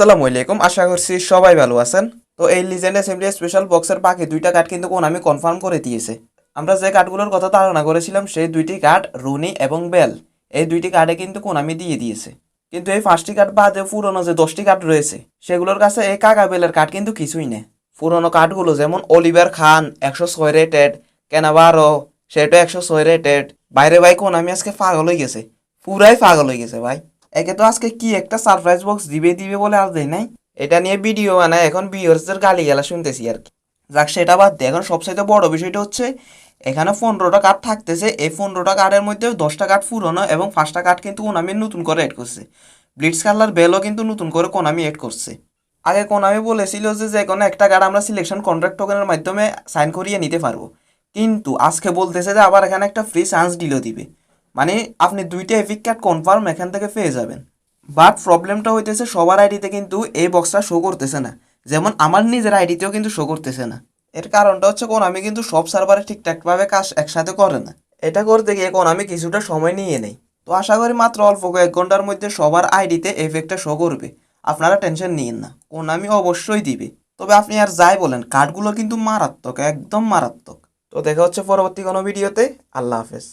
আসসালামু আলাইকুম, আশা করছি সবাই ভালো আছেন। তো এই লিজেন্ড অ্যাসেম্বলি স্পেশাল বক্সের বাকি দুইটা কার্ড কিন্তু কোন আমি কনফার্ম করে দিয়েছে। আমরা যে কার্ডগুলোর কথা ধারণা করেছিলাম, সেই দুইটি কার্ড রুনি এবং বেল এই দুইটি কার্ডে কিন্তু কোন আমি দিয়ে দিয়েছে। কিন্তু এই পাঁচটি কার্ড বাদে পুরনো যে দশটি কার্ড রয়েছে, সেগুলোর কাছে এই কাকা বেলের কার্ড কিন্তু কিছুই নেই। পুরনো কার্ডগুলো যেমন অলিভার খান একশো ছয় রেটেড কেনাবারো সেটা একশো ছয় রেটেড বাইরে ভাই কোন আমি আজকে পাগল হয়ে গেছে। পুরাই পাগল হয়ে গেছে ভাই। একে তো আজকে কি একটা সারপ্রাইজ বক্স দিবে দিবে বলে আর দেয় নাই। এটা নিয়ে ভিডিও বানায় এখন ভিউয়ার্সদের গালি গেলা শুনতেছি আর কি। যাক, সেটা বাদ দিয়ে এখন সবচাইতে বড় বিষয়টা হচ্ছে, এখানে পনেরোটা কার্ড থাকতেছে। এই পনেরোটা কার্ডের মধ্যে দশটা কার্ড পুরনো এবং পাঁচটা কার্ড কিন্তু কোনামি নতুন করে এড করছে। ব্লিডস কালার বেলও কিন্তু নতুন করে কোনামি এড করছে। আগে কোনামি বলেছিল যে যে কোনো একটা কার্ড আমরা সিলেকশন কন্ট্রাক্ট টোকেনের মাধ্যমে সাইন করিয়ে নিতে পারব। কিন্তু আজকে বলতেছে যে আবার এখানে একটা ফ্রি চান্স ডিলও দিবে। মানে আপনি দুইটা এপিক কার্ড কনফার্ম এখান থেকে পেয়ে যাবেন। বাট প্রবলেমটা হইতেছে সবার আইডিতে কিন্তু এই বক্সটা শো করতেছে না। যেমন আমার নিজের আইডিতেও কিন্তু শো করতেছে না। এর কারণটা হচ্ছে কোন, আমি কিন্তু সব সার্ভারে ঠিকঠাকভাবে কাজ একসাথে করে না। এটা করতে গিয়ে কোন, আমি কিছুটা সময় নিয়ে নেই। তো আশা করি মাত্র অল্প কয়েক ঘণ্টার মধ্যে সবার আইডিতে এফেক্টটা শো করবে। আপনারা টেনশন নিয়েন না। কোন, আমি অবশ্যই দিবে। তবে আপনি আর যাই বলেন কার্ডগুলো কিন্তু মারাত্মক, একদম মারাত্মক। তো দেখা হচ্ছে পরবর্তী কোনো ভিডিওতে আল্লাহ হাফেজ।